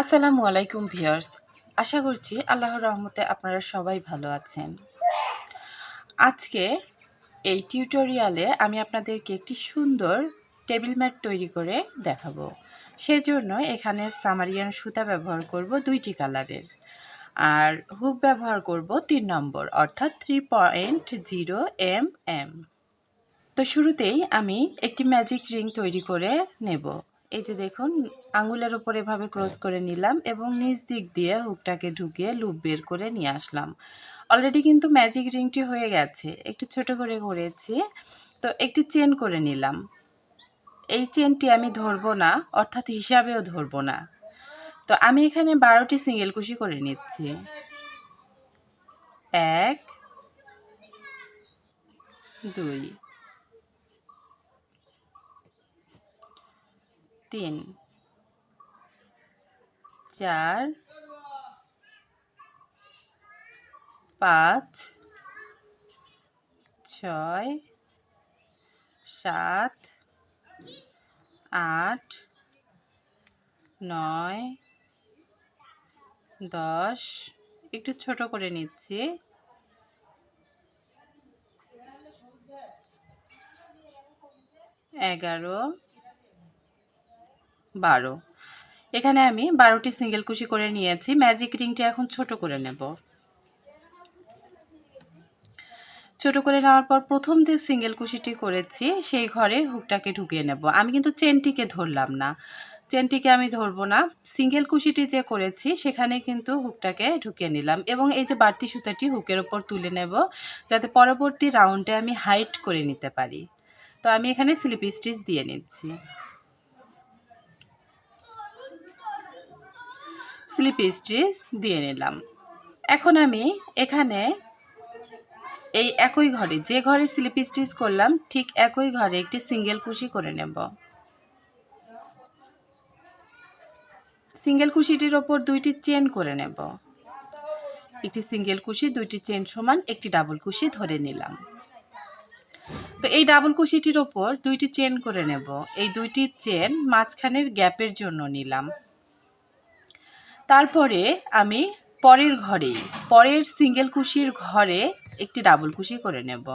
আসসালামু আলাইকুম ভিউয়ার্স। আশা করছি আল্লাহর রহমতে আপনারা সবাই ভালো আছেন। আজকে এই টিউটোরিয়ালে আমি আপনাদেরকে একটি সুন্দর টেবিল ম্যাট তৈরি করে দেখাবো। সেজন্য এখানে সামারিয়ান সুতা ব্যবহার করব দুইটি কালারের আর হুক ব্যবহার করব তিন নম্বর, অর্থাৎ three point zero M M তো শুরুতেই আমি একটি ম্যাজিক রিং তৈরি করে নেব। এই যে দেখুন, আঙুলের ওপর এভাবে ক্রস করে নিলাম এবং নিচ দিক দিয়ে হুকটাকে ঢুকিয়ে লুপ বের করে নিয়ে আসলাম। অলরেডি কিন্তু ম্যাজিক রিংটি হয়ে গেছে। একটু ছোট করে করেছি। তো একটি চেন করে নিলাম। এই চেনটি আমি ধরবো না, অর্থাৎ হিসাবেও ধরবো না। তো আমি এখানে বারোটি সিঙ্গেল কুশি করে নিচ্ছি। এক, দুই তিন। চার। পাঁচ। ছয়। সাত। আট। নয়। দশ। একটু ছোট করে নিচ্ছি। এগারো। বারো। এখানে আমি বারোটি সিঙ্গেল কুশি করে নিয়েছি। ম্যাজিক রিংটি এখন ছোট করে নেব। ছোট করে নেওয়ার পর প্রথম যে সিঙ্গেল কুশিটি করেছি, সেই ঘরে হুকটাকে ঢুকিয়ে নেব। আমি কিন্তু চেনটিকে ধরলাম না। চেনটিকে আমি ধরবো না। সিঙ্গেল কুশিটি যে করেছি, সেখানে কিন্তু হুকটাকে ঢুকিয়ে নিলাম এবং এই যে বাড়তি সুতাটি হুকের ওপর তুলে নেব, যাতে পরবর্তী রাউন্ডে আমি হাইট করে নিতে পারি। তো আমি এখানে স্লিপ স্টিচ দিয়ে নিচ্ছি। স্লিপ স্টিচ দিয়ে নিলাম। এখন আমি এখানে এই একই ঘরে, যে ঘরে স্লিপ স্টিচ করলাম, ঠিক একই ঘরে একটি সিঙ্গেল কুশি করে নেব। সিঙ্গেল কুশিটির ওপর দুইটি চেন করে নেব। একটি সিঙ্গেল কুশি, দুইটি চেন সমান, একটি ডাবল কুশি ধরে নিলাম। তো এই ডাবল কুশিটির ওপর দুইটি চেন করে নেব। এই দুইটি চেন মাঝখানের গ্যাপের জন্য নিলাম। তারপরে আমি পরের ঘরে পরের সিঙ্গেল কুশির ঘরে একটি ডাবল কুশি করে নেব।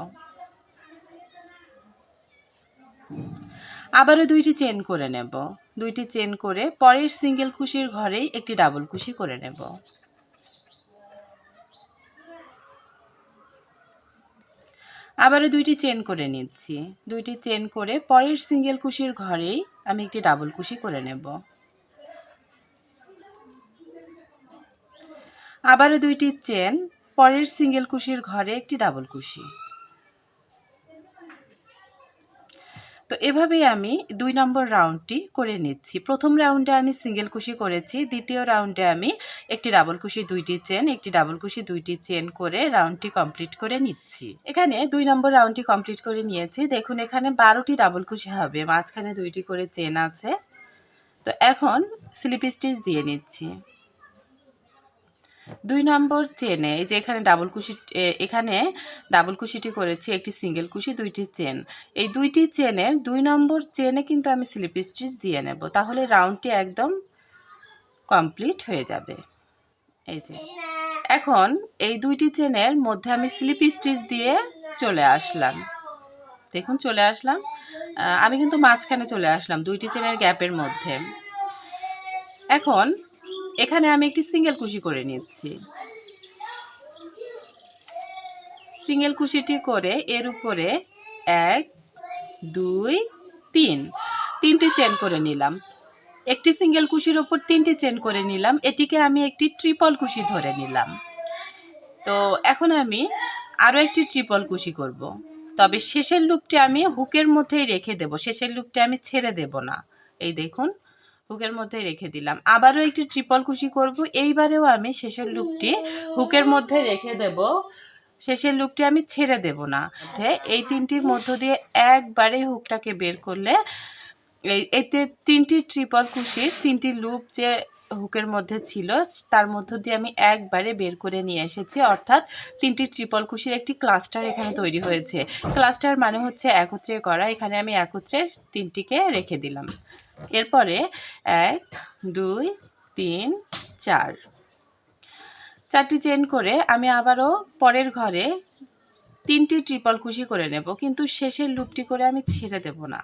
আবারও দুইটি চেন করে নেব। দুইটি চেন করে পরের সিঙ্গেল কুশির ঘরেই একটি ডাবল কুশি করে নেব। আবারও দুইটি চেন করে নিচ্ছি। দুইটি চেন করে পরের সিঙ্গেল কুশির ঘরেই আমি একটি ডাবল কুশি করে নেব। আবারও দুইটি চেন, পরের সিঙ্গেল কুশির ঘরে একটি ডাবল কুশি। তো এভাবেই আমি দুই নম্বর রাউন্ডটি করে নিচ্ছি। প্রথম রাউন্ডে আমি সিঙ্গেল কুশি করেছি, দ্বিতীয় রাউন্ডে আমি একটি ডাবল কুশি, দুইটি চেন, একটি ডাবল কুশি, দুইটি চেন করে রাউন্ডটি কমপ্লিট করে নিচ্ছি। এখানে দুই নম্বর রাউন্ডটি কমপ্লিট করে নিয়েছি। দেখুন, এখানে বারোটি ডাবল কুশি হবে, মাঝখানে দুইটি করে চেন আছে। তো এখন স্লিপ স্টিচ দিয়ে নিচ্ছি। দুই নম্বর চেনে, এই যে এখানে ডাবল কুশি এখানে ডাবল কুশিটি করেছি, একটি সিঙ্গেল কুশি, দুইটি চেন এই দুইটি চেনের দুই নম্বর চেনে কিন্তু আমি স্লিপ স্টিচ দিয়ে নেব। তাহলে রাউন্ডটি একদম কমপ্লিট হয়ে যাবে। এই যে। এখন এই দুইটি চেনের মধ্যে আমি স্লিপ স্টিচ দিয়ে চলে আসলাম। দেখুন, চলে আসলাম। আমি কিন্তু মাঝখানে চলে আসলাম দুইটি চেনের গ্যাপের মধ্যে। এখন এখানে আমি একটি সিঙ্গেল কুশি করে নিচ্ছি। সিঙ্গেল কুশিটি করে এর উপরে এক, দুই, তিন। তিনটি চেন করে নিলাম। একটি সিঙ্গেল কুশির ওপর তিনটি চেন করে নিলাম। এটিকে আমি একটি ট্রিপল কুশি ধরে নিলাম। তো এখন আমি আরও একটি ট্রিপল কুশি করব। তবে শেষের লুপটি আমি হুকের মধ্যেই রেখে দেব। শেষের লুপটি আমি ছেড়ে দেব না। এই দেখুন হুকের মধ্যে রেখে দিলাম। আবারও একটি ট্রিপল কুশি করব। এইবারেও আমি শেষের লুপটি হুকের মধ্যে রেখে দেব। শেষের লুপটি আমি ছেড়ে দেব না। এই তিনটির মধ্য দিয়ে একবারে হুকটাকে বের করলে এই, এতে তিনটি ট্রিপল কুশির তিনটি লুপ যে হুকের মধ্যে ছিল, তার মধ্য দিয়ে আমি একবারে বের করে নিয়ে এসেছি। অর্থাৎ তিনটি ট্রিপল কুশির একটি ক্লাস্টার এখানে তৈরি হয়েছে। ক্লাস্টার মানে হচ্ছে একত্রে করা। এখানে আমি একত্রে তিনটিকে রেখে দিলাম। এরপরে এক, দুই, তিন, চার। চারটি চেন করে আমি আবারও পরের ঘরে তিনটি ট্রিপল কুশি করে নেব, কিন্তু শেষের লুপটি করে আমি ছেড়ে দেব না।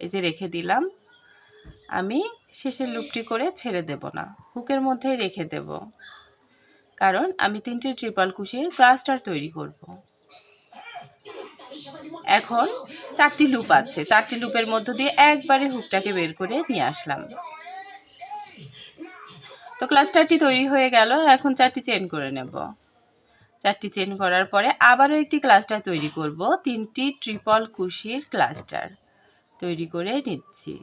এই যে রেখে দিলাম, আমি শেষের লুপটি করে ছেড়ে দেব না। হুকের মধ্যেই রেখে দেব, কারণ আমি তিনটি ট্রিপল কুশির প্লাস্টার তৈরি করব। এখন চারটি লুপ আছে। চারটি লুপের মধ্য দিয়ে একবারে হুকটাকে বের করে নিয়ে আসলাম। তো ক্লাস্টারটি তৈরি হয়ে গেল, এখন চারটি চেন করে নেব। চারটি চেন করার পরে আবারও একটি ক্লাস্টার তৈরি করব, তিনটি ট্রিপল কুশির ক্লাস্টার তৈরি করে নিচ্ছি।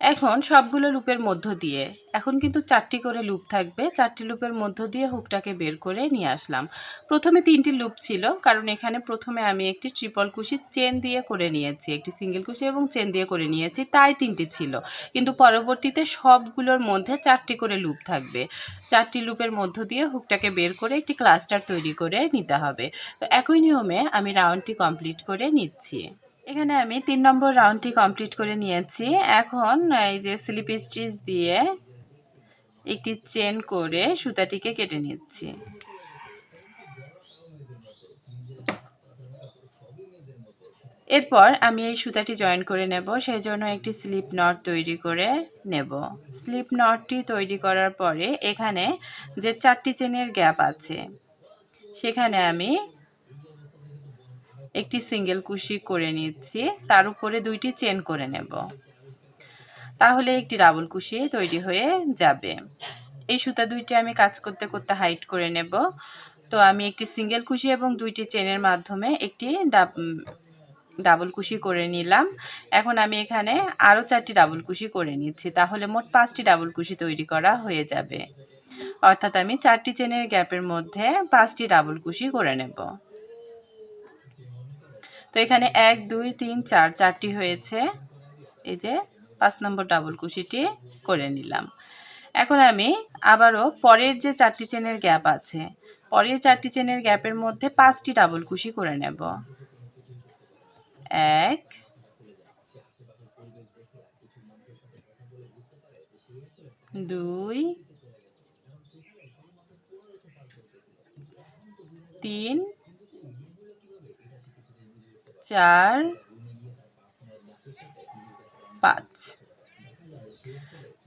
এখন সবগুলো লুপের মধ্য দিয়ে। এখন কিন্তু চারটি করে লুপ থাকবে। চারটি লুপের মধ্য দিয়ে হুকটাকে বের করে নিয়ে আসলাম। প্রথমে তিনটি লুপ ছিল, কারণ এখানে প্রথমে আমি একটি ট্রিপল কুশি চেন দিয়ে করে নিয়েছি, একটি সিঙ্গেল কুশি এবং চেন দিয়ে করে নিয়েছি, তাই তিনটি ছিল। কিন্তু পরবর্তীতে সবগুলোর মধ্যে চারটি করে লুপ থাকবে। চারটি লুপের মধ্য দিয়ে হুকটাকে বের করে একটি ক্লাস্টার তৈরি করে নিতে হবে। তো একই নিয়মে আমি রাউন্ডটি কমপ্লিট করে নিচ্ছি। এখানে আমি তিন নম্বর রাউন্ডটি কমপ্লিট করে নিয়েছি। এখন এই যে স্লিপ স্টিচ দিয়ে একটি চেন করে সুতাটিকে কেটে নিচ্ছি। এরপর আমি এই সুতাটি জয়েন করে নেব, সেই জন্য একটি স্লিপ নট তৈরি করে নেব। স্লিপ নটটি তৈরি করার পরে এখানে যে চারটি চেনের গ্যাপ আছে, সেখানে আমি একটি সিঙ্গেল কুশি করে নিচ্ছি, তার উপরে দুইটি চেন করে নেব। তাহলে একটি ডাবল কুশি তৈরি হয়ে যাবে। এই সুতা দুইটি আমি কাজ করতে করতে হাইট করে নেব। তো আমি একটি সিঙ্গেল কুশি এবং দুইটি চেনের মাধ্যমে একটি ডাবল কুশি করে নিলাম। এখন আমি এখানে আরও চারটি ডাবল কুশি করে নিচ্ছি, তাহলে মোট পাঁচটি ডাবল কুশি তৈরি করা হয়ে যাবে। অর্থাৎ আমি চারটি চেনের গ্যাপের মধ্যে পাঁচটি ডাবল কুশি করে নেব। তো এখানে এক, দুই, তিন, চার চারটি হয়েছে। এই যে পাঁচ নম্বর ডাবল কুশিটি করে নিলাম। এখন আমি আবারও পরের যে চারটি চেনের গ্যাপ আছে, পরের চারটি চেনের গ্যাপের মধ্যে পাঁচটি ডাবল কুশি করে নেব। এক, দুই, তিন চার, পাঁচ।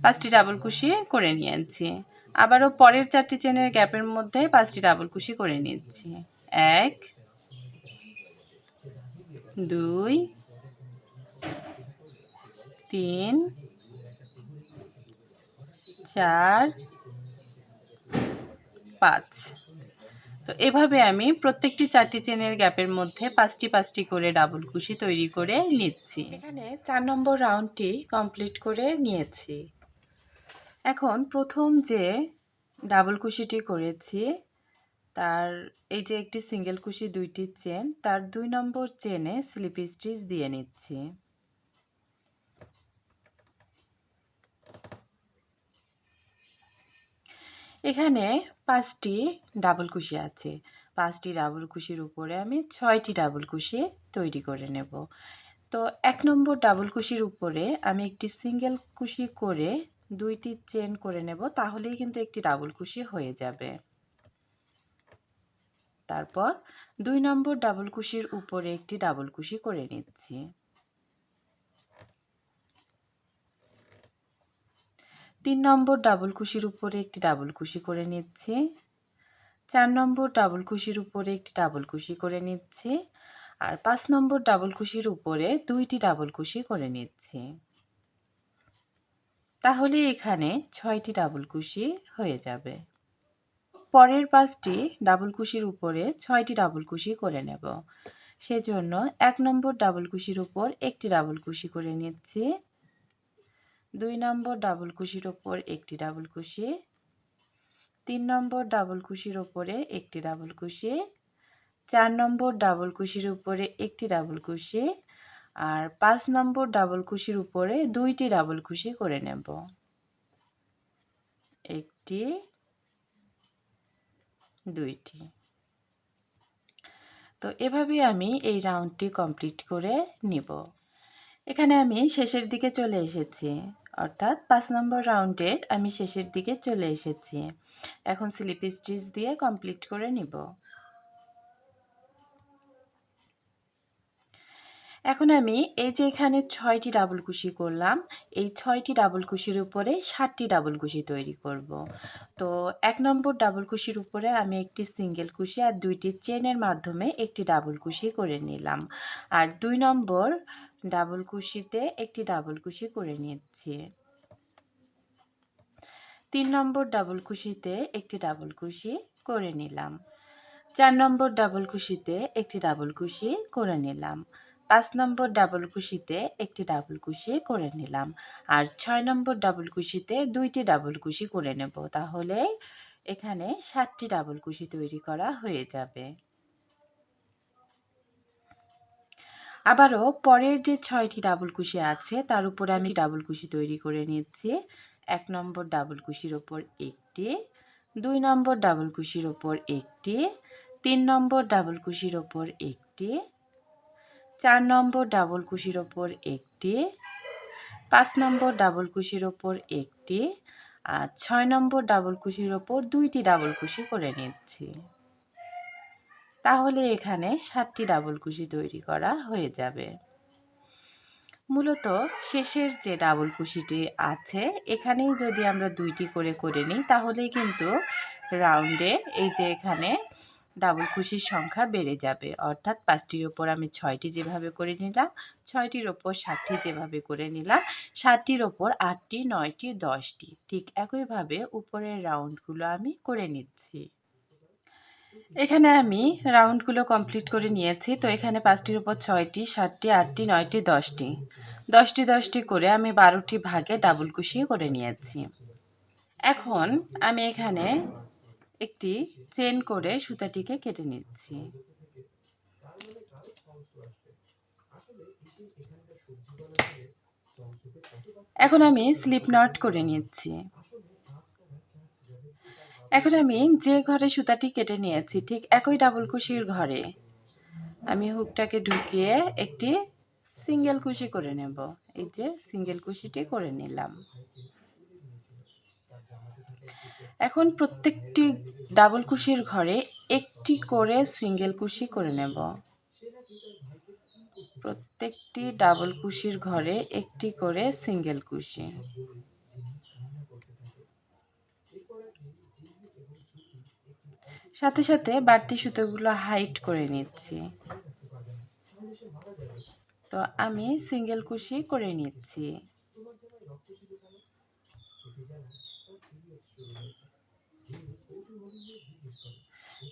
পাঁচটি ডাবল কুশি করে নিয়েছি। আবারও পরের চারটি চেনের গ্যাপের মধ্যে পাঁচটি ডাবল কুশি করে নিচ্ছি। এক, দুই, তিন, চার, পাঁচ। তো এভাবে আমি প্রত্যেকটি চারটি চেনের গ্যাপের মধ্যে পাঁচটি পাঁচটি করে ডাবল কুশি তৈরি করে নিচ্ছি। এখানে চার নম্বর রাউন্ডটি কমপ্লিট করে নিয়েছি। এখন প্রথম যে ডাবল কুশিটি করেছি, তার এই যে একটি সিঙ্গেল কুশি, দুইটি চেন, তার দুই নম্বর চেনে স্লিপ স্টিচ দিয়ে নিচ্ছি। এখানে পাঁচটি ডাবল কুশি আছে। পাঁচটি ডাবল কুশির উপরে আমি ছয়টি ডাবল কুশি তৈরি করে নেব। তো এক নম্বর ডাবল কুশির উপরে আমি একটি সিঙ্গেল কুশি করে দুইটি চেন করে নেব, তাহলেই কিন্তু একটি ডাবল কুশি হয়ে যাবে। তারপর দুই নম্বর ডাবল কুশির উপরে একটি ডাবল কুশি করে নিচ্ছি। তিন নম্বর ডাবল কুশির উপরে একটি ডাবল কুশি করে নিচ্ছি। চার নম্বর ডাবল কুশির উপরে একটি ডাবল কুশি করে নিচ্ছি। আর পাঁচ নম্বর ডাবল কুশির উপরে দুইটি ডাবল কুশি করে নিচ্ছি। তাহলে এখানে ছয়টি ডাবল কুশি হয়ে যাবে। পরের পাঁচটি ডাবল কুশির উপরে ছয়টি ডাবল কুশি করে নেব। সেজন্য এক নম্বর ডাবল কুশির উপর একটি ডাবল কুশি করে নিচ্ছি। দুই নম্বর ডাবল কুশির ওপর একটি ডাবল কুশি তিন নম্বর ডাবল কুশির ওপরে একটি ডাবল কুশি চার নম্বর ডাবল কুশির উপরে একটি ডাবল কুশি আর পাঁচ নম্বর ডাবল কুশির উপরে দুইটি ডাবল কুশি করে নেব। একটি, দুইটি। তো এভাবেই আমি এই রাউন্ডটি কমপ্লিট করে নিব। এখানে আমি শেষের দিকে চলে এসেছি। অর্থাৎ পাঁচ নম্বর রাউন্ডের আমি শেষের দিকে চলে এসেছি। এখন স্লিপ স্টিচ দিয়ে কমপ্লিট করে নিব। এখন আমি এই যে এখানে ছয়টি ডাবল কুশি করলাম, এই ছয়টি ডাবল কুশির উপরে সাতটি ডাবল কুশি তৈরি করব। তো এক নম্বর ডাবল কুশির উপরে আমি একটি সিঙ্গেল কুশি আর দুইটি চেনের মাধ্যমে একটি ডাবল কুশি করে নিলাম। আর দুই নম্বর ডাবল কুশিতে একটি ডাবল কুশি করে নিচ্ছি। তিন নম্বর ডাবল কুশিতে একটি ডাবল কুশি করে নিলাম। চার নম্বর ডাবল কুশিতে একটি ডাবল কুশি করে নিলাম। পাঁচ নম্বর ডাবল কুশিতে একটি ডাবল কুশি করে নিলাম। আর ছয় নম্বর ডাবল কুশিতে দুইটি ডাবল কুশি করে নেব। তাহলে এখানে ষাটটি ডাবল কুশি তৈরি করা হয়ে যাবে। আবারও পরের যে ছয়টি ডাবল কুশি আছে, তার উপরে আমি ডাবল কুশি তৈরি করে নিচ্ছি। এক নম্বর ডাবল কুশির ওপর একটি, দুই নম্বর ডাবল কুশির ওপর একটি, তিন নম্বর ডাবল কুশির ওপর একটি চার নম্বর ডাবল কুশির ওপর একটি, পাঁচ নম্বর ডাবল কুশির ওপর একটি আর ছয় নম্বর ডাবল কুশির ওপর দুইটি ডাবল কুশি করে নিচ্ছি। তাহলে এখানে সাতটি ডাবল কুশি তৈরি করা হয়ে যাবে। মূলত শেষের যে ডাবল কুশিটি আছে, এখানেই যদি আমরা দুইটি করে করে নিই, তাহলেই কিন্তু রাউন্ডে এই যে এখানে ডাবল কুশির সংখ্যা বেড়ে যাবে। অর্থাৎ পাঁচটির ওপর আমি ছয়টি যেভাবে করে নিলাম, ছয়টির ওপর ষাটটি যেভাবে করে নিলাম ষাটটির ওপর আটটি, নয়টি, দশটি। ঠিক একইভাবে উপরের রাউন্ডগুলো আমি করে নিচ্ছি। এখানে আমি রাউন্ডগুলো কমপ্লিট করে নিয়েছি। তো এখানে পাঁচটির উপর ছয়টি, সাতটি, আটটি, নয়টি, দশটি। দশটি দশটি করে আমি বারোটি ভাগে ডাবল কুশি করে নিয়েছি। এখন আমি এখানে একটি চেন করে সুতাটিকে কেটে নিচ্ছি। এখন আমি স্লিপ নট করে নিচ্ছি। এখন আমি যে ঘরে সুতাটি কেটে নিয়েছি, ঠিক একই ডাবল কুশির ঘরে, আমি হুকটাকে ঢুকিয়ে একটি সিঙ্গেল কুশি করে নেব। এই যে সিঙ্গেল কুশিটি করে নিলাম। এখন প্রত্যেকটি ডাবল কুশির ঘরে একটি করে সিঙ্গেল কুশি করে নেব। প্রত্যেকটি ডাবল কুশির ঘরে একটি করে সিঙ্গেল কুশি। সাথে সাথে বাড়তি সুতোগুলো হাইট করে নিচ্ছি। তো আমি সিঙ্গেল কুশি করে নিচ্ছি।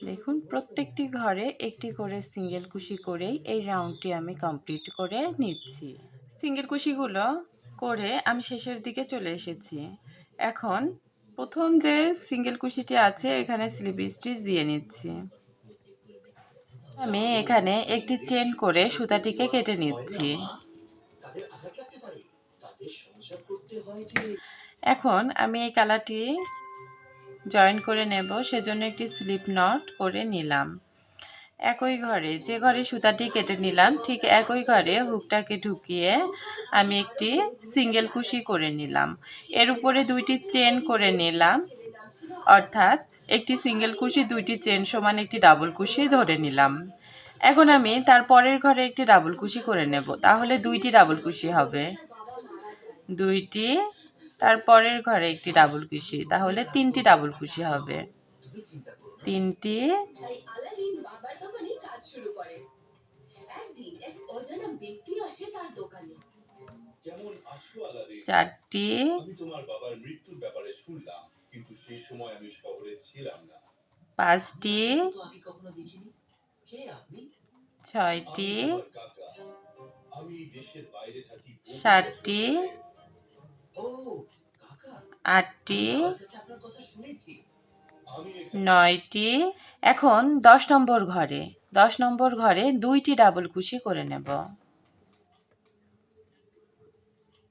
দেখুন, প্রত্যেকটি ঘরে একটি করে সিঙ্গেল কুশি করেই এই রাউন্ডটি আমি কমপ্লিট করে নিচ্ছি। সিঙ্গেল কুশিগুলো করে আমি শেষের দিকে চলে এসেছি। এখন প্রথম যে সিঙ্গেল কুশিটি আছে, এখানে স্লিপ স্টিচ দিয়ে নিচ্ছি। আমি এখানে একটি চেন করে সুতাটিকে কেটে নিচ্ছি। এখন আমি এই কালারটি জয়েন করে নেব, সেজন্য একটি স্লিপ নট করে নিলাম। একই ঘরে, যে ঘরে সুতাটি কেটে নিলাম, ঠিক একই ঘরে হুকটাকে ঢুকিয়ে আমি একটি সিঙ্গেল কুশি করে নিলাম। এর উপরে দুইটি চেন করে নিলাম, অর্থাৎ একটি সিঙ্গেল কুশি, দুইটি চেন সমান একটি ডাবল কুশি ধরে নিলাম। এখন আমি তার পরের ঘরে একটি ডাবল কুশি করে নেব, তাহলে দুইটি ডাবল কুশি হবে। দুইটি তার পরের ঘরে একটি ডাবল কুশি, তাহলে তিনটি ডাবল কুশি হবে। তিনটি চারটি পাঁচটি ছয়টি সাতটি আটটি, নয়টি, এখন দশ নম্বর ঘরে, দশ নম্বর ঘরে দুইটি ডাবল কুশি করে নেব।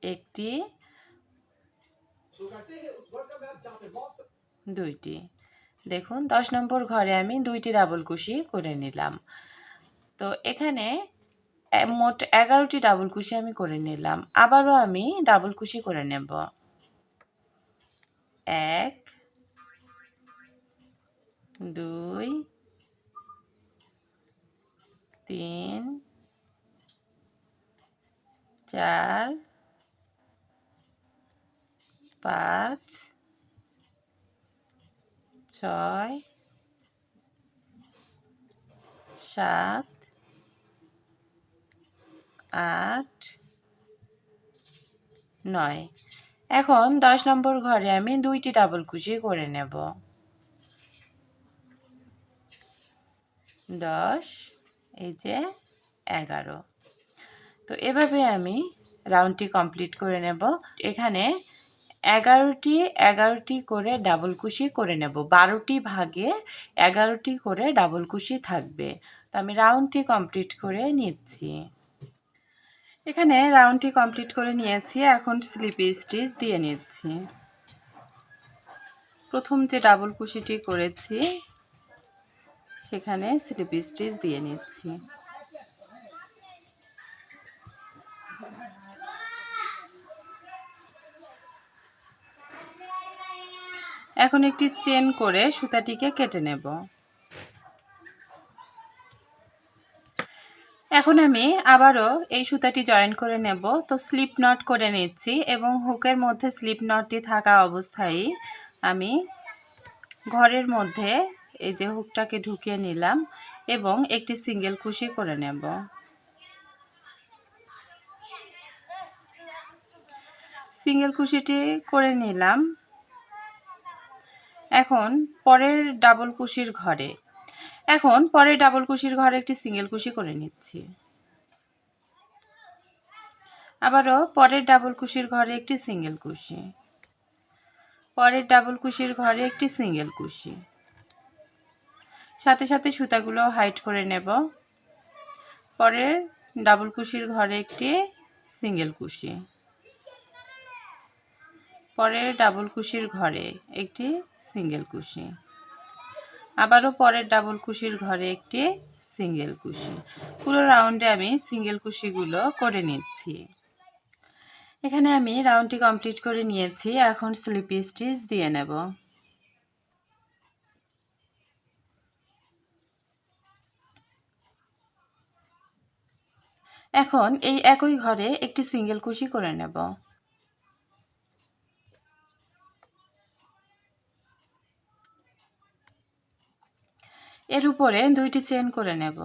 একটি, দুইটি। দেখুন, দশ নম্বর ঘরে আমি দুইটি ডাবল কুশি করে নিলাম। তো এখানে মোট এগারোটি ডাবল কুশি আমি করে নিলাম। আবারও আমি ডাবল কুশি করে নেব। এক, দুই, তিন, চার, পাঁচ, ছয়, সাত আট, নয়। এখন দশ নম্বর ঘরে আমি দুইটি ডাবল কুশি করে নেব। দশ, এই যে এগারো। তো এভাবে আমি রাউন্ডটি কমপ্লিট করে নেব। এখানে এগারোটি এগারোটি করে ডাবল কুশি করে নেব। বারোটি ভাগে এগারোটি করে ডাবল কুশি থাকবে। তো আমি রাউন্ডটি কমপ্লিট করে নিচ্ছি। এখানে রাউন্ডটি কমপ্লিট করে নিয়েছি। এখন স্লিপি স্টিচ দিয়ে নিচ্ছি। প্রথম যে ডাবল কুশিটি করেছি, সেখানে স্লিপি স্টিচ দিয়ে নিচ্ছি। এখন একটি চেন করে সুতাটিকে কেটে নেব। এখন আমি আবারও এই সুতাটি জয়েন করে নেব। তো স্লিপ নট করে নিচ্ছি এবং হুকের মধ্যে স্লিপ নটটি থাকা অবস্থায় আমি ঘরের মধ্যে এই যে হুকটাকে ঢুকিয়ে নিলাম এবং একটি সিঙ্গেল কুশি করে নেব। সিঙ্গেল কুশিটি করে নিলাম। এখন পরের ডাবল কুশির ঘরে এখন পরের ডাবল কুশির ঘরে একটি সিঙ্গেল কুশি করে নিচ্ছি। আবারও পরের ডাবল কুশির ঘরে একটি সিঙ্গেল কুশি। পরের ডাবল কুশির ঘরে একটি সিঙ্গেল কুশি। সাথে সাথে সুতাগুলো হাইট করে নেব। পরের ডাবল কুশির ঘরে একটি সিঙ্গেল কুশি। পরের ডাবল কুশির ঘরে একটি সিঙ্গেল কুশি। আবারও পরের ডাবল কুশির ঘরে একটি সিঙ্গেল কুশি। পুরো রাউন্ডে আমি সিঙ্গেল কুশিগুলো করে নিচ্ছি। এখানে আমি রাউন্ডটি কমপ্লিট করে নিয়েছি। এখন স্লিপি স্টিচ দিয়ে নেব। এখন এই একই ঘরে একটি সিঙ্গেল কুশি করে নেব। এর উপরে দুইটি চেন করে নেব।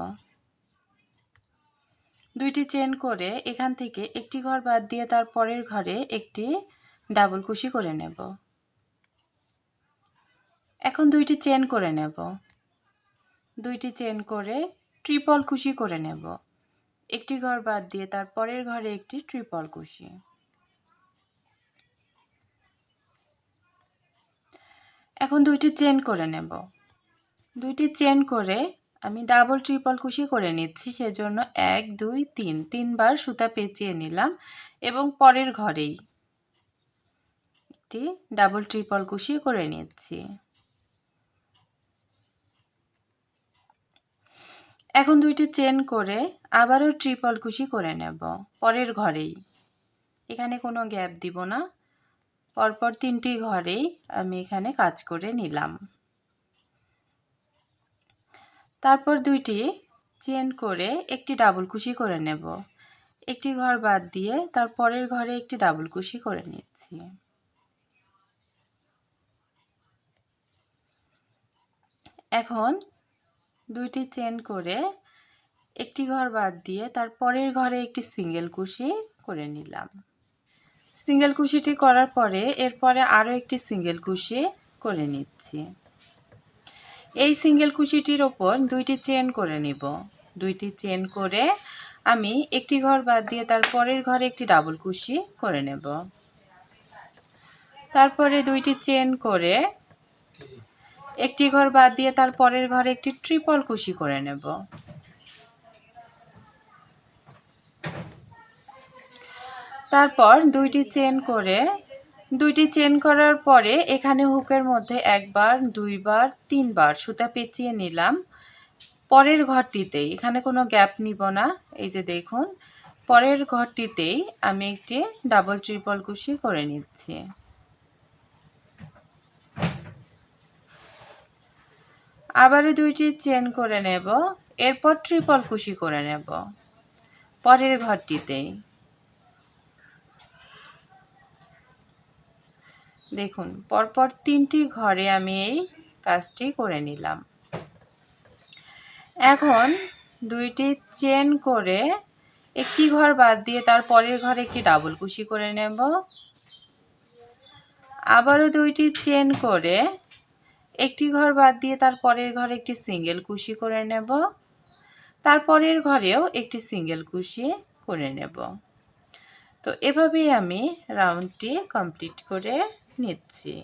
দুইটি চেন করে এখান থেকে একটি ঘর বাদ দিয়ে তার পরের ঘরে একটি ডাবল কুশি করে নেব। এখন দুইটি চেন করে নেব। দুইটি চেন করে ট্রিপল কুশি করে নেব। একটি ঘর বাদ দিয়ে তার পরের ঘরে একটি ট্রিপল কুশি। এখন দুইটি চেন করে নেব। দুইটি চেন করে আমি ডাবল ট্রিপল কুশি করে নিচ্ছি, সেজন্য এক, দুই, তিন। তিনবার সুতা পেঁচিয়ে নিলাম এবং পরের ঘরেই একটি ডাবল ট্রিপল কুশি করে নিচ্ছি। এখন দুইটি চেন করে আবারও ট্রিপল কুশি করে নেব, পরের ঘরেই। এখানে কোনো গ্যাপ দিব না, পরপর তিনটি ঘরেই আমি এখানে কাজ করে নিলাম। তারপর দুইটি চেন করে একটি ডাবল কুশি করে নেব। একটি ঘর বাদ দিয়ে তার পরের ঘরে একটি ডাবল কুশি করে নিচ্ছি। এখন দুইটি চেন করে একটি ঘর বাদ দিয়ে তার পরের ঘরে একটি সিঙ্গেল কুশি করে নিলাম। সিঙ্গেল কুশিটি করার পরে এরপরে আরও একটি সিঙ্গেল কুশি করে নিচ্ছি। এই সিঙ্গেল কুশিটির ওপর দুইটি চেন করে নিব। দুইটি চেন করে আমি একটি ঘর বাদ দিয়ে তার পরের ঘরে একটি ডাবল কুশি করে নেব। তারপরে দুইটি চেন করে একটি ঘর বাদ দিয়ে তার পরের ঘরে একটি ট্রিপল কুশি করে নেব। তারপর দুইটি চেন করে দুইটি চেন করার পরে এখানে হুকের মধ্যে একবার, দুইবার, তিনবার সুতা পেঁচিয়ে নিলাম। পরের ঘরটিতেই, এখানে কোনো গ্যাপ নিব না, এই যে দেখুন। পরের ঘরটিতেই আমি একটি ডাবল, ট্রিপল কুশি করে নিচ্ছি। আবারও দুইটি চেন করে নেব, এরপর ট্রিপল কুশি করে নেব। পরের ঘরটিতেই। দেখুন, পরপর তিনটি ঘরে আমি এই কাজটি করে নিলাম। এখন দুইটি চেন করে একটি ঘর বাদ দিয়ে তার পরের ঘরে একটি ডাবল কুশি করে নেব। আবারও দুইটি চেন করে একটি ঘর বাদ দিয়ে তার পরের ঘরে একটি সিঙ্গেল কুশি করে নেব। তারপরের ঘরেও একটি সিঙ্গেল কুশি করে নেব। তো এভাবেই আমি রাউন্ডটি কমপ্লিট করে নিচ্ছি।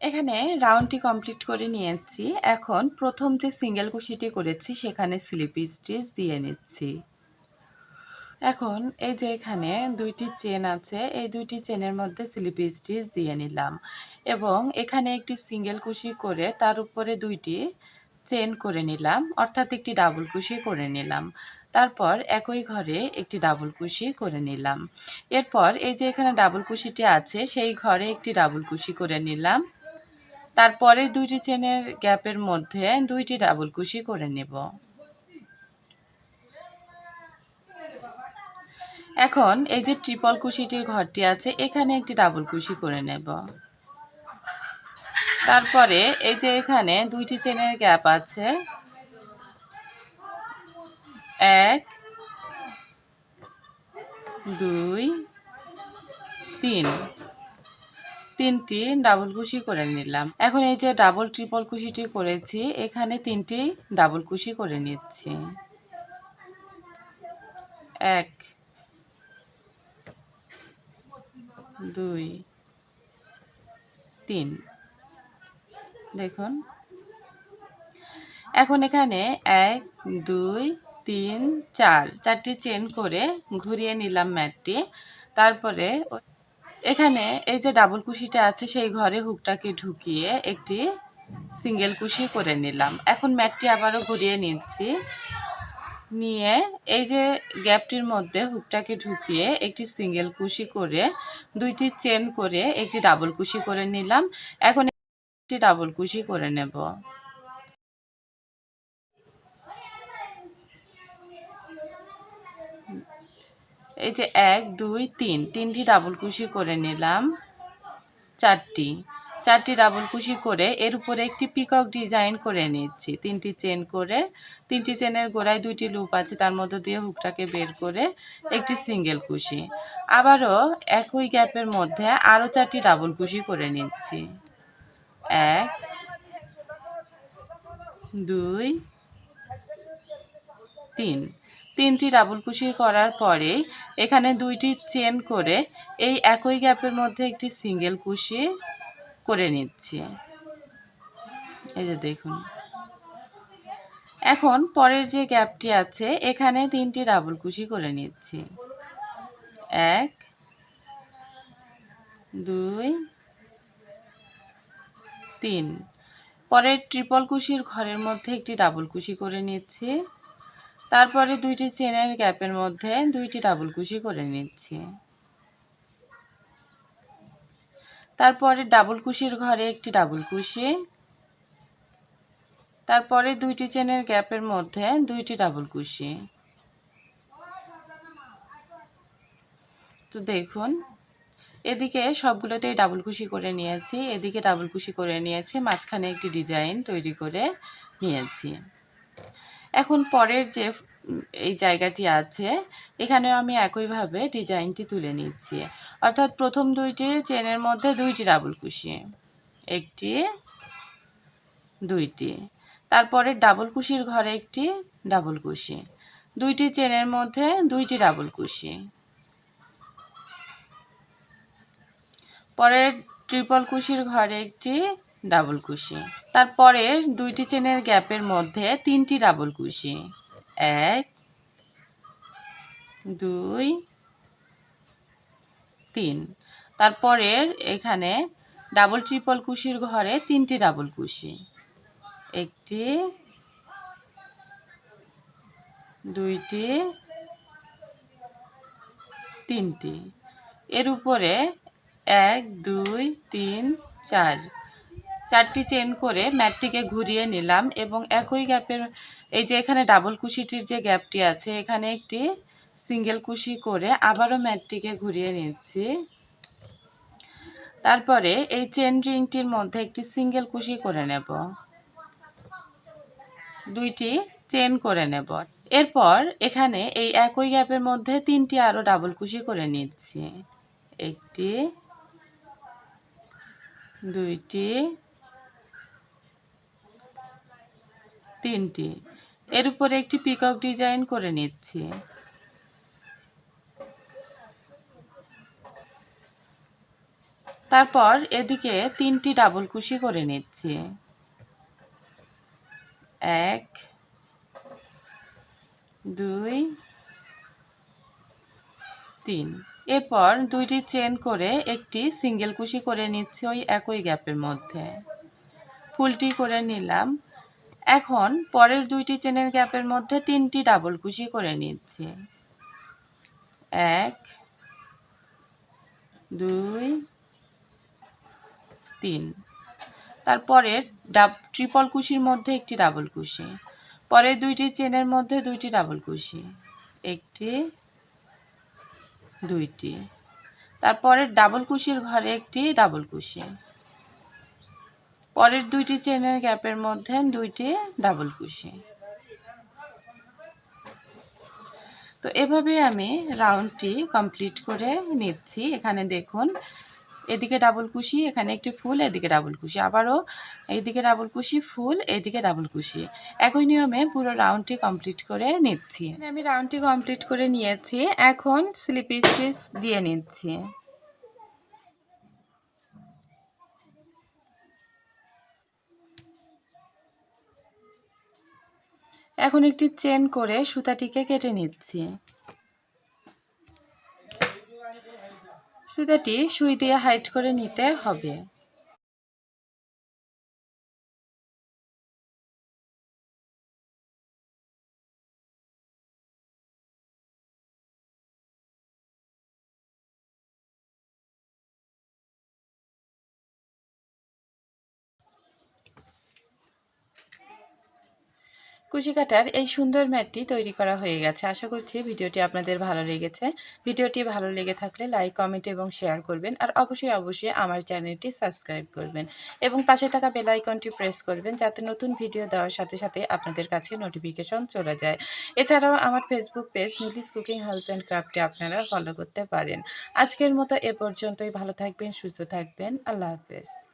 এখানে রাউন্ডটি কমপ্লিট করে নিয়েছি। এখন প্রথম যে সিঙ্গেল কুশিটি করেছি, সেখানে স্লিপ স্টিচ দিয়ে নিচ্ছি। এখন এই যে এখানে দুইটি চেন আছে, এই দুইটি চেনের মধ্যে স্লিপ স্টিচ দিয়ে নিলাম। এবং এখানে একটি সিঙ্গেল কুশি করে তার উপরে দুইটি চেন করে নিলাম, অর্থাৎ একটি ডাবল কুশি করে নিলাম। তারপর একই ঘরে একটি ডাবল কুশি করে নিলাম। এরপর এই যে এখানে ডাবল কুশিটি আছে, সেই ঘরে একটি ডাবল কুশি করে নিলাম। তারপরে দুইটি চেনের গ্যাপের মধ্যে দুইটি ডাবল কুশি করে নেব। এখন এই যে ট্রিপল কুশিটির ঘরটি আছে, এখানে একটি ডাবল কুশি করে নেব। তারপরে এই যে এখানে দুইটি চেনের গ্যাপ আছে এক, দুই, তিন। তিনটি ডাবল কুশি করে নিলাম। এখন এই যে ডাবল ট্রিপল কুশিটি করেছি, এখানে তিনটি ডাবল কুশি করে নিচ্ছি। এক, দুই, তিন। দেখুন। এখন এখানে এক, দুই তিন, চার, চারটি চেন করে ঘুরিয়ে নিলাম ম্যাটটি। তারপরে এখানে এই যে ডাবল কুশিটা আছে, সেই ঘরে হুকটাকে ঢুকিয়ে একটি সিঙ্গেল কুশি করে নিলাম। এখন ম্যাটটি আবারও ঘুরিয়ে নিচ্ছি। নিয়ে এই যে গ্যাপটির মধ্যে হুকটাকে ঢুকিয়ে একটি সিঙ্গেল কুশি করে দুইটি চেন করে একটি ডাবল কুশি করে নিলাম। এখন একটি ডাবল কুশি করে নেব। এই যে এক, দুই, তিন। তিনটি ডাবল কুশি করে নিলাম। চারটি। চারটি ডাবল কুশি করে এর উপরে একটি পিকক ডিজাইন করে নিচ্ছি। তিনটি চেন করে। তিনটি চেনের গোড়ায় দুইটি লুপ আছে, তার মধ্য দিয়ে হুকটাকে বের করে একটি সিঙ্গেল কুশি। আবারও একই গ্যাপের মধ্যে আরও চারটি ডাবল কুশি করে নিচ্ছি। এক, দুই, তিন। তিনটি ডাবল কুশি করার পরে এখানে দুইটি চেন করে এই একই গ্যাপের মধ্যে একটি সিঙ্গেল কুশি করে নিচ্ছি। এই যে দেখুন। এখন পরের যে গ্যাপটি আছে, এখানে তিনটি ডাবল কুশি করে নিচ্ছি। এক, দুই, তিন। পরের ট্রিপল কুশির ঘরের মধ্যে একটি ডাবল কুশি করে নিচ্ছি। তারপরে দুইটি চেনের গ্যাপের মধ্যে দুইটি ডাবল কুশি করে নিচ্ছি। তারপরে ডাবল কুশির ঘরে একটি ডাবল কুশি। তারপরে দুইটি চেনের গ্যাপের মধ্যে দুইটি ডাবল কুশি। তো দেখুন, এদিকে সবগুলোতেই ডাবল কুশি করে নিয়েছি, এদিকে ডাবল কুশি করে নিয়েছি, মাঝখানে একটি ডিজাইন তৈরি করে নিয়েছি। এখন পরের যে এই জায়গাটি আছে, এখানেও আমি একইভাবে ডিজাইনটি তুলে নিচ্ছি। অর্থাৎ প্রথম দুইটি চেনের মধ্যে দুইটি ডাবল কুশি, একটি, দুইটি। তারপরে ডাবল কুশির ঘরে একটি ডাবল কুশি, দুইটি চেনের মধ্যে দুইটি ডাবল কুশি। পরের ট্রিপল কুশির ঘরে একটি ডাবল কুশি। তারপরে দুইটি চেনের গ্যাপের মধ্যে তিনটি ডাবল কুশি। এক, দুই, তিন। তারপরে এখানে ডাবল ট্রিপল কুশির ঘরে তিনটি ডাবল কুশি। একটি, দুইটি, তিনটি। এর উপরে এক, দুই, তিন, চার। চারটি চেন করে ম্যাটটিকে ঘুরিয়ে নিলাম এবং একই গ্যাপের এই যে এখানে ডাবল কুশিটির যে গ্যাপটি আছে, এখানে একটি সিঙ্গেল কুশি করে আবারও ম্যাটটিকে ঘুরিয়ে নিচ্ছি। তারপরে এই চেন রিংটির মধ্যে একটি সিঙ্গেল কুশি করে নেব। দুইটি চেন করে নেব। এরপর এখানে এই একই গ্যাপের মধ্যে তিনটি আরও ডাবল কুশি করে নিচ্ছি। একটি, দুইটি তিনটি। এর উপরে একটি পিকক ডিজাইন করে নিচ্ছি। তারপর এদিকে তিনটি ডাবল কুশি করে নিচ্ছি। এক, দুই, তিন। এরপর দুইটি চেন করে একটি সিঙ্গেল কুশি করে নিচ্ছি ওই একই গ্যাপের মধ্যে। ফুলটি করে নিলাম। এখন পরের দুইটি চেনের গ্যাপের মধ্যে তিনটি ডাবল কুশি করে নিচ্ছি। এক, দুই, তিন। তারপরে ডাব, ট্রিপল কুশির মধ্যে একটি ডাবল কুশি। পরের দুইটি চেনের মধ্যে দুইটি ডাবল কুশি। একটি, দুইটি। তারপরে ডাবল কুশির ঘরে একটি ডাবল কুশি। পরের দুইটি চেনের গ্যাপের মধ্যে দুইটি ডাবল কুশি। তো এভাবে আমি রাউন্ডটি কমপ্লিট করে নিচ্ছি। এখানে দেখুন, এদিকে ডাবল কুশি, এখানে একটি ফুল, এদিকে ডাবল কুশি। আবারও এইদিকে ডাবল কুশি, ফুল, এদিকে ডাবল কুশি। একই নিয়মে পুরো রাউন্ডটি কমপ্লিট করে নিচ্ছি। আমি রাউন্ডটি কমপ্লিট করে নিয়েছি। এখন স্লিপ স্টিচ দিয়ে নিচ্ছি। এখন একটি চেন করে সুতাটিকে কেটে নিচ্ছি। সুতাটি সুই দিয়ে হাইট করে নিতে হবে। কুচি কাটার এই সুন্দর ম্যাটটি তৈরি করা হয়ে গেছে। আশা করছি ভিডিওটি আপনাদের ভালো লেগেছে। ভিডিওটি ভালো লেগে থাকলে লাইক, কমেন্ট এবং শেয়ার করবেন আর অবশ্যই অবশ্যই আমার চ্যানেলটি সাবস্ক্রাইব করবেন এবং পাশে থাকা বেল আইকনটি প্রেস করবেন যাতে নতুন ভিডিও দেওয়ার সাথে সাথে আপনাদের কাছে নোটিফিকেশন চলে যায়। এছাড়াও আমার Facebook page Milis cooking house and ক্রাফটে আপনারা ফলো করতে পারেন। আজকের মতো এ পর্যন্তই। ভালো থাকবেন, সুস্থ থাকবেন। আল্লাহ হাফেজ।